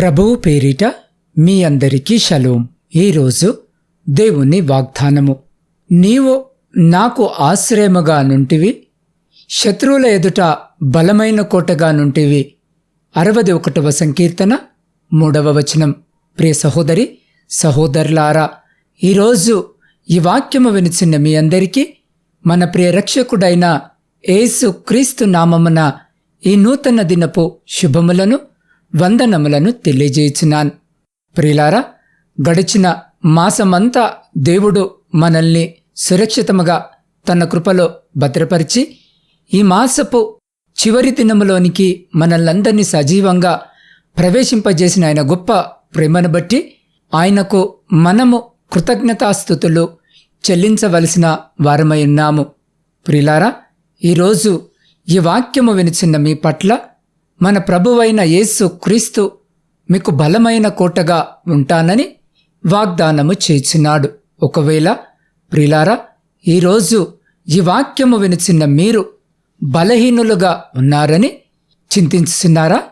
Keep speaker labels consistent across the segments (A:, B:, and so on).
A: ప్రభువు పేరిట మీ అందరికీ షలోం. ఈరోజు దేవుని వాగ్దానము. నీవు నాకు ఆశ్రయముగా నుంటివి శత్రువుల ఎదుట బలమైన కోటగా నుంటివి. అరవది ఒకటవ సంకీర్తన మూడవ వచనం. ప్రియ సహోదరి సహోదరులారా ఈరోజు ఈ వాక్యము వినిచిన మీ అందరికీ మన ప్రియ రక్షకుడైన యేసు క్రీస్తు నామమున ఈ నూతన దినపు శుభములను వందనములను తెలియజేయుచున్నాను. ప్రియులారా గడిచిన మాసమంతా దేవుడు మనల్ని సురక్షితముగా తన కృపలో భద్రపరిచి ఈ మాసపు చివరి దినములోనికి మనల్లందరినీ సజీవంగా ప్రవేశింపజేసిన ఆయన గొప్ప ప్రేమను బట్టి ఆయనకు మనము కృతజ్ఞతాస్థుతులు చెల్లించవలసిన వారమై ఉన్నాము. ప్రిలారా ఈరోజు ఈ వాక్యము వినిచిన్న మీ పట్ల మన ప్రభువైన యేసు క్రీస్తు మీకు బలమైన కోటగా ఉంటానని వాగ్దానము చేసినాడు. ఒకవేళ ప్రిలారా ఈరోజు ఈ వాక్యము వినిచిన్న మీరు బలహీనులుగా ఉన్నారని చింతిస్తున్నారా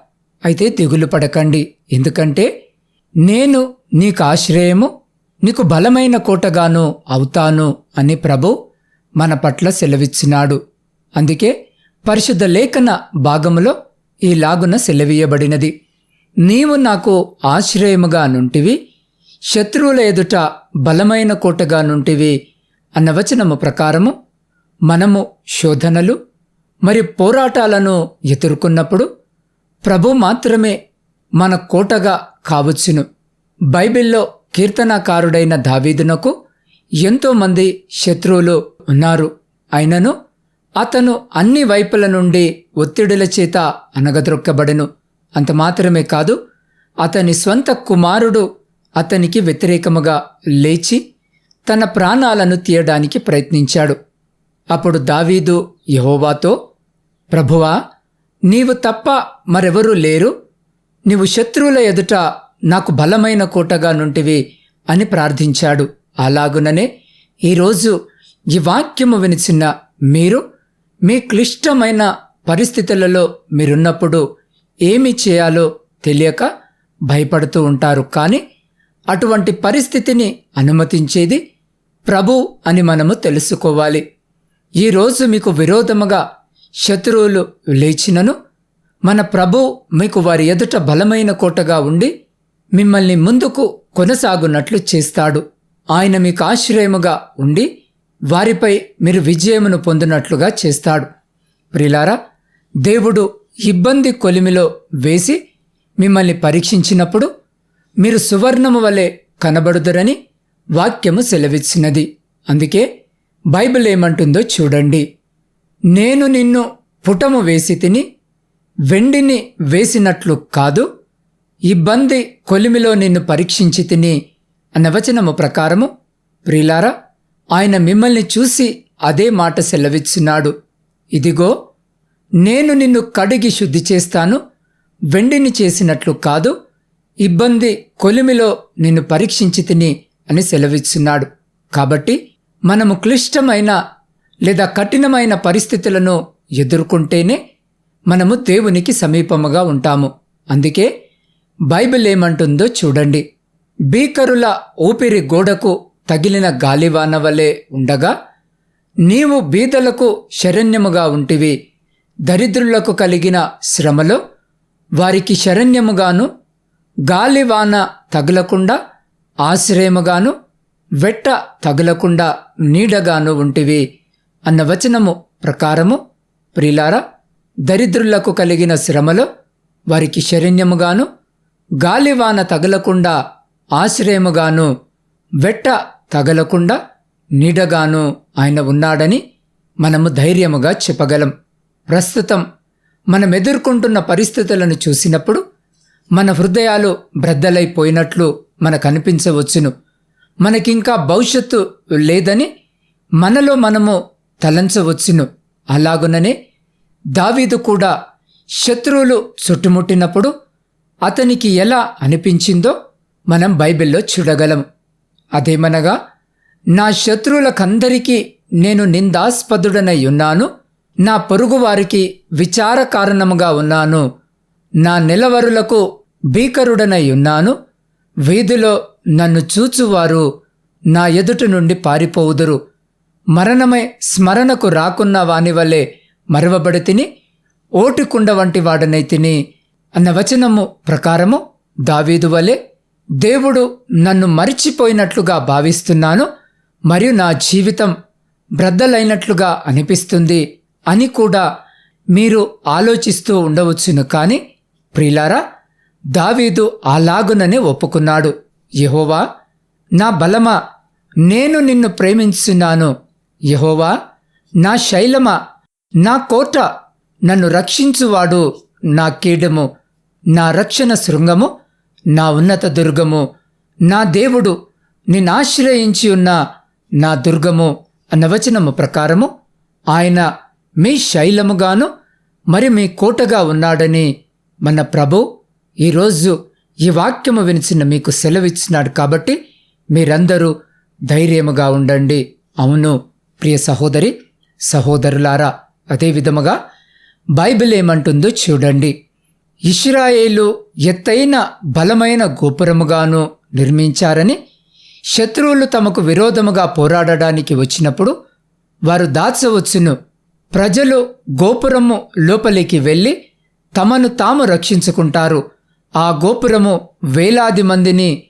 A: అయితే దిగులు పడకండి. ఎందుకంటే నేను నీకు ఆశ్రయము నీకు బలమైన కోటగాను అవుతాను అని ప్రభు మన పట్ల సెలవిచ్చినాడు. అందుకే పరిశుద్ధ లేఖన భాగములో ఈ లాగున సెలవీయబడినది. నీవు నాకు ఆశ్రయముగా నుంటివి శత్రువుల ఎదుట బలమైన కోటగా నుంటివి అన్న వచనము ప్రకారము మనము శోధనలు మరి పోరాటాలను ఎదుర్కొన్నప్పుడు ప్రభు మాత్రమే మన కోటగా కావచ్చును. బైబిల్లో కీర్తనాకారుడైన దావీదునకు ఎంతోమంది శత్రువులు ఉన్నారు. అయినను అతను అన్ని వైపుల నుండి ఒత్తిడుల చేత అనగద్రొక్కబడెను అంత మాత్రమే కాదు అతని స్వంత కుమారుడు అతనికి వ్యతిరేకముగా లేచి తన ప్రాణాలను తీయడానికి ప్రయత్నించాడు. అప్పుడు దావీదు యహోవాతో ప్రభువా నీవు తప్ప మరెవరూ లేరు. నీవు శత్రువుల ఎదుట నాకు బలమైన కోటగా నుంటివి అని ప్రార్థించాడు. అలాగుననే ఈరోజు ఈ వాక్యము వినిచిన మీరు మీ క్లిష్టమైన పరిస్థితులలో మీరున్నప్పుడు ఏమి చేయాలో తెలియక భయపడుతూ ఉంటారు. కానీ అటువంటి పరిస్థితిని అనుమతించేది ప్రభు అని మనము తెలుసుకోవాలి. ఈరోజు మీకు విరోధముగా శత్రువులు లేచినను మన ప్రభు మీకు వారి ఎదుట బలమైన కోటగా ఉండి మిమ్మల్ని ముందుకు కొనసాగునట్లు చేస్తాడు. ఆయన మీకు ఆశ్రయముగా ఉండి వారిపై మీరు విజయమును పొందినట్లుగా చేస్తాడు. ప్రిలారా దేవుడు ఇబ్బంది కొలిమిలో వేసి మిమ్మల్ని పరీక్షించినప్పుడు మీరు సువర్ణము వలె కనబడుదురని వాక్యము సెలవిచ్చినది. అందుకే బైబిల్ ఏమంటుందో చూడండి. నేను నిన్ను పుటము వేసి తిని వెండిని వేసినట్లు కాదు ఇబ్బంది కొలిమిలో నిన్ను పరీక్షించి తిని అన్న వచనము ప్రకారము. ప్రిలారా ఆయన మిమ్మల్ని చూసి అదే మాట సెలవిచ్చున్నాడు. ఇదిగో నేను నిన్ను కడిగి శుద్ధి చేస్తాను వెండిని చేసినట్లు కాదు ఇబ్బంది కొలిమిలో నిన్ను పరీక్షించి తిని అని సెలవిచ్చున్నాడు. కాబట్టి మనము క్లిష్టమైన లేదా కఠినమైన పరిస్థితులను ఎదుర్కొంటేనే మనము దేవునికి సమీపముగా ఉంటాము. అందుకే బైబిల్ ఏమంటుందో చూడండి. బీకరుల ఊపిరి గోడకు తగిలిన గాలివాన వలె ఉండగా నీవు బీదలకు శరణ్యముగా ఉంటివి. దరిద్రులకు కలిగిన శ్రమలో వారికి శరణ్యముగాను గాలివాన తగులకుండా ఆశ్రయముగాను వెట్ట తగులకుండా నీడగాను ఉంటివి అన్న వచనము ప్రకారము ప్రిలారా దరిద్రులకు కలిగిన శ్రమలో వారికి శరణ్యముగాను గాలివాన తగలకుండా ఆశ్రయముగాను వెట్ట తగలకుండా నీడగాను ఆయన ఉన్నాడని మనము ధైర్యముగా చెప్పగలం. ప్రస్తుతం మనం ఎదుర్కొంటున్న పరిస్థితులను చూసినప్పుడు మన హృదయాలు బ్రద్దలైపోయినట్లు మనకు అనిపించవచ్చును. మనకింకా భవిష్యత్తు లేదని మనలో మనము తలంచవచ్చును. అలాగుననే దావీదు కూడా శత్రువులు చుట్టుముట్టినప్పుడు అతనికి ఎలా అనిపించిందో మనం బైబిల్లో చూడగలం. అదేమనగా నా శత్రువులకందరికీ నేను నిందాస్పదుడనై ఉన్నాను నా పొరుగువారికి విచార కారణముగా ఉన్నాను నా నిలవరులకు భీకరుడనై ఉన్నాను వీధిలో నన్ను చూచువారు నా ఎదుటి నుండి పారిపోవుదురు. మరణమై స్మరణకు రాకున్న వాని వలె మరవబడి తిని ఓటికుండ వంటి వాడనై తిని అన్న వచనము ప్రకారము దావీదు వలె దేవుడు నన్ను మరిచిపోయినట్లుగా భావిస్తున్నాను మరియు నా జీవితం బ్రద్దలైనట్లుగా అనిపిస్తుంది అని కూడా మీరు ఆలోచిస్తూ ఉండవచ్చును కానీ ప్రిలారా దావీదు అలాగుననే ఒప్పుకున్నాడు. యహోవా నా బలమా నేను నిన్ను ప్రేమించున్నాను యహోవా నా శైలమా నా కోట నన్ను రక్షించువాడు నా కీడము నా రక్షణ శృంగము నా ఉన్నత దుర్గము నా దేవుడు నిన్నాశ్రయించి ఉన్న నా దుర్గము అన్న వచనము ప్రకారము ఆయన మీ శైలముగాను మరి మీ కోటగా ఉన్నాడని మన ప్రభు ఈరోజు ఈ వాక్యము వినిచిన మీకు సెలవిచ్చినాడు కాబట్టి మీరందరూ ధైర్యముగా ఉండండి. అవును ప్రియ సహోదరి సహోదరులారా అదే విధముగా బైబిల్ ఏమంటుందో చూడండి. ఇస్రాయేలు ఎత్తైన బలమైన గోపురముగాను నిర్మించారని శత్రువులు తమకు విరోధముగా పోరాడడానికి వచ్చినప్పుడు వారు దాచవచ్చును. ప్రజలు గోపురము లోపలికి వెళ్ళి తమను తాము రక్షించుకుంటారు. ఆ గోపురము వేలాది మందిని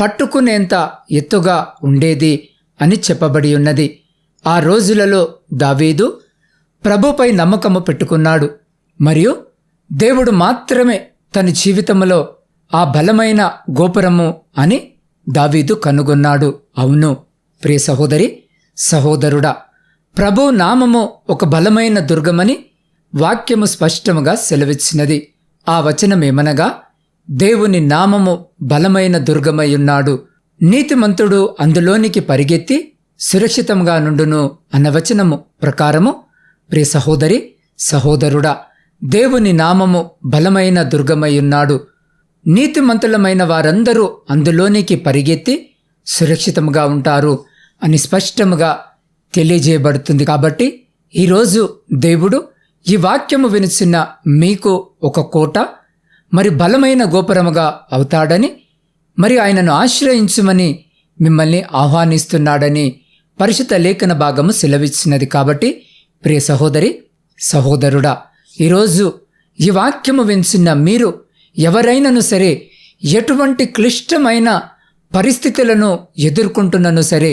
A: పట్టుకునేంత ఎత్తుగా ఉండేది అని చెప్పబడి ఉన్నది. ఆ రోజులలో దావీదు ప్రభుపై నమ్మకము పెట్టుకున్నాడు. మరియు దేవుడు మాత్రమే తన జీవితంలో ఆ బలమైన గోపురము అని దావీదు కనుగొన్నాడు. అవును ప్రియ సహోదరి సహోదరుడా ప్రభు నామము ఒక బలమైన దుర్గమని వాక్యము స్పష్టముగా సెలవిచ్చినది. ఆ వచనమేమనగా దేవుని నామము బలమైన దుర్గమయున్నాడు నీతిమంతుడు అందులోనికి పరిగెత్తి సురక్షితంగా నుండును అన్న వచనము ప్రకారము ప్రియ సహోదరి సహోదరుడా దేవుని నామము బలమైన దుర్గమై ఉన్నాడు నీతిమంతులమైన వారందరూ అందులోనికి పరిగెత్తి సురక్షితంగా ఉంటారు అని స్పష్టముగా తెలియజేయబడుతుంది. కాబట్టి ఈరోజు దేవుడు ఈ వాక్యము వినిచిన మీకు ఒక కోట మరి బలమైన గోపురముగా అవుతాడని మరి ఆయనను ఆశ్రయించుమని మిమ్మల్ని ఆహ్వానిస్తున్నాడని పరిశుద్ధ లేఖన భాగము సెలవిచ్చినది. కాబట్టి ప్రియ సహోదరి సహోదరుడా ఈరోజు ఈ వాక్యము వినిచిన మీరు ఎవరైనాను సరే ఎటువంటి క్లిష్టమైన పరిస్థితులను ఎదుర్కొంటున్నను సరే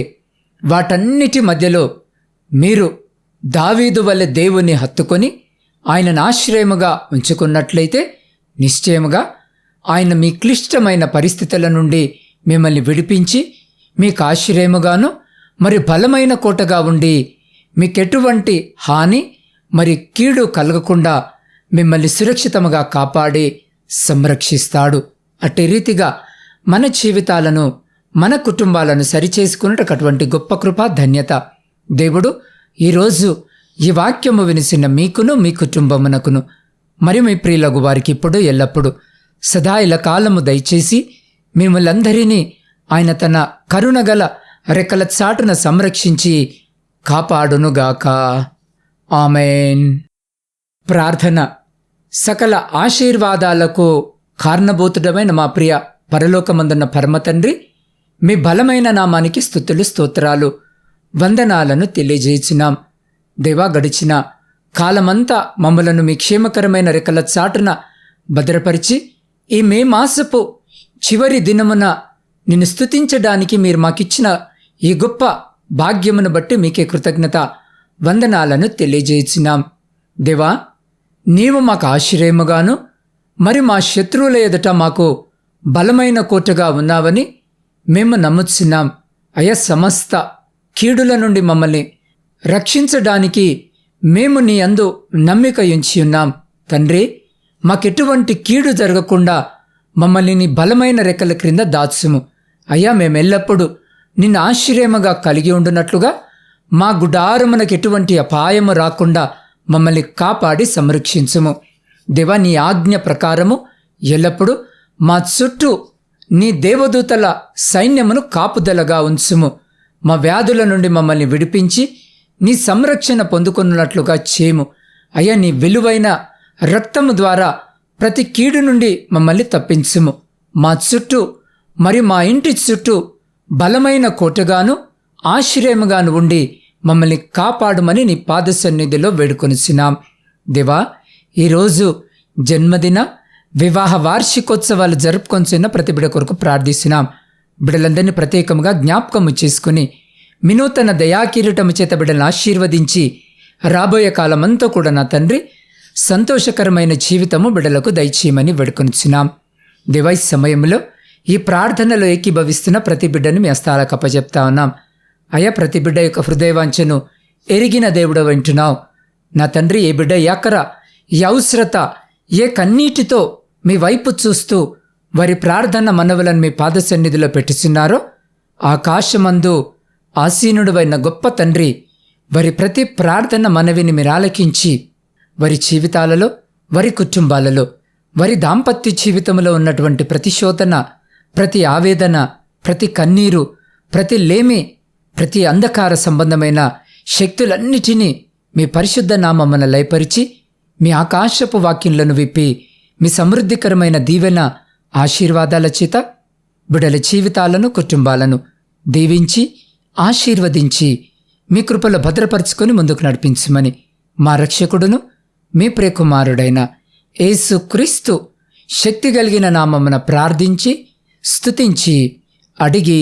A: వాటన్నిటి మధ్యలో మీరు దావీదు వల్ల దేవుని హత్తుకొని ఆయనను ఆశ్రయముగా ఉంచుకున్నట్లయితే నిశ్చయముగా ఆయన మీ క్లిష్టమైన పరిస్థితుల నుండి మిమ్మల్ని విడిపించి మీకు ఆశ్రయముగాను మరి బలమైన కోటగా ఉండి మీకెటువంటి హాని మరి కీడు కలగకుండా మిమ్మల్ని సురక్షితముగా కాపాడి సంరక్షిస్తాడు. అట్టి రీతిగా మన జీవితాలను మన కుటుంబాలను సరిచేసుకున్నట్టు అటువంటి గొప్ప కృప ధన్యత. దేవుడు ఈరోజు ఈ వాక్యము వినిసిన మీకును మీ కుటుంబమునకును మరి మీ ప్రియులగు వారికి ఇప్పుడు ఎల్లప్పుడూ సదా ఇలా కాలము దయచేసి మిమ్మల్ందరినీ ఆయన తన కరుణగల రెక్కల చాటున సంరక్షించి కాపాడునుగాక. ఆమెన్. ప్రార్థన. సకల ఆశీర్వాదాలకు కారణభూతుడమైన మా ప్రియ పరలోకమందున్న పరమతండ్రి మీ బలమైన నామానికి స్థుతులు స్తోత్రాలు వందనాలను తెలియజేసినాం దేవా గడిచిన కాలమంతా మమ్మలను మీ క్షేమకరమైన రెక్కల చాటున భద్రపరిచి ఈ మే మాసపు చివరి దినమున నిన్ను స్తుతించడానికి మీరు మాకిచ్చిన ఈ గొప్ప భాగ్యమును బట్టి మీకే కృతజ్ఞత వందనాలను తెలియజేసినాం. దేవా నీవు మాకు ఆశ్రయముగాను మరి మా శత్రువుల ఎదుట మాకు బలమైన కోటగా ఉన్నావని మేము నమ్ముచున్నాం. అయ సమస్త కీడుల నుండి మమ్మల్ని రక్షించడానికి మేము నీ అందు నమ్మిక ఉంచి ఉన్నాం. తండ్రి మాకెటువంటి కీడు జరగకుండా మమ్మల్ని నీ బలమైన రెక్కల క్రింద దాచుము. అయ్యా మేమెల్లప్పుడూ నిన్ను ఆశ్చర్యముగా కలిగి ఉండునట్లుగా మా గుడారమునకు ఎటువంటి అపాయము రాకుండా మమ్మల్ని కాపాడి సంరక్షించుము. దేవా నీ ఆజ్ఞ ప్రకారము ఎల్లప్పుడూ మా చుట్టూ నీ దేవదూతల సైన్యమును కాపుదలగా ఉంచుము. మా వ్యాధుల నుండి మమ్మల్ని విడిపించి నీ సంరక్షణ పొందుకున్నట్లుగా చేయము అయ్యా నీ విలువైన రక్తము ద్వారా ప్రతి కీడు నుండి మమ్మల్ని తప్పించుము. మా చుట్టూ మరి మా ఇంటి చుట్టూ బలమైన కోటగాను ఆశ్రయముగాను ఉండి మమ్మల్ని కాపాడుమని నీ పాద సన్నిధిలో వేడుకొనిచున్నాం. దేవా ఈరోజు జన్మదిన వివాహ వార్షికోత్సవాలు జరుపుకొంచున్న ప్రతి బిడ కొరకు ప్రార్థిస్తున్నాం. బిడలందరినీ ప్రత్యేకంగా జ్ఞాపకము చేసుకుని వినూతన దయాకిరీటము చేత బిడ్డలను ఆశీర్వదించి రాబోయే కాలమంతా కూడా నా తండ్రి సంతోషకరమైన జీవితము బిడలకు దయచేయమని వేడుకొనిచున్నాం. దివై సమయంలో ఈ ప్రార్థనలో ఏకీభవిస్తున్న ప్రతి బిడ్డను మీ హస్తాలకు అప్పచెప్తా ఉన్నాం. అయ్యా ప్రతి బిడ్డ యొక్క హృదయవాంఛను ఎరిగిన దేవుడు వింటున్నావు. నా తండ్రి ఏ బిడ్డ యాకర ఏ అవసరత ఏ కన్నీటితో మీ వైపు చూస్తూ వారి ప్రార్థన మనవులను మీ పాద సన్నిధిలో పెట్టుచున్నారో ఆకాశమందు ఆసీనుడువైన గొప్ప తండ్రి వారి ప్రతి ప్రార్థన మనవిని మీరు ఆలకించి వారి జీవితాలలో వారి కుటుంబాలలో వారి దాంపత్య జీవితంలో ఉన్నటువంటి ప్రతి శోధన ప్రతి ఆవేదన ప్రతి కన్నీరు ప్రతి లేమి ప్రతి అంధకార సంబంధమైన శక్తులన్నిటినీ మీ పరిశుద్ధ నామమ్మను లయపరిచి మీ ఆకాశపు వాక్యంలను విప్పి మీ సమృద్ధికరమైన దీవెన ఆశీర్వాదాల చేత బిడల జీవితాలను కుటుంబాలను దీవించి ఆశీర్వదించి మీ కృపలో భద్రపరుచుకొని ముందుకు నడిపించమని మా రక్షకుడును మీ ప్రియకుమారుడైన యేసుక్రీస్తు శక్తి కలిగిన నామమున ప్రార్థించి స్తుతించి అడిగి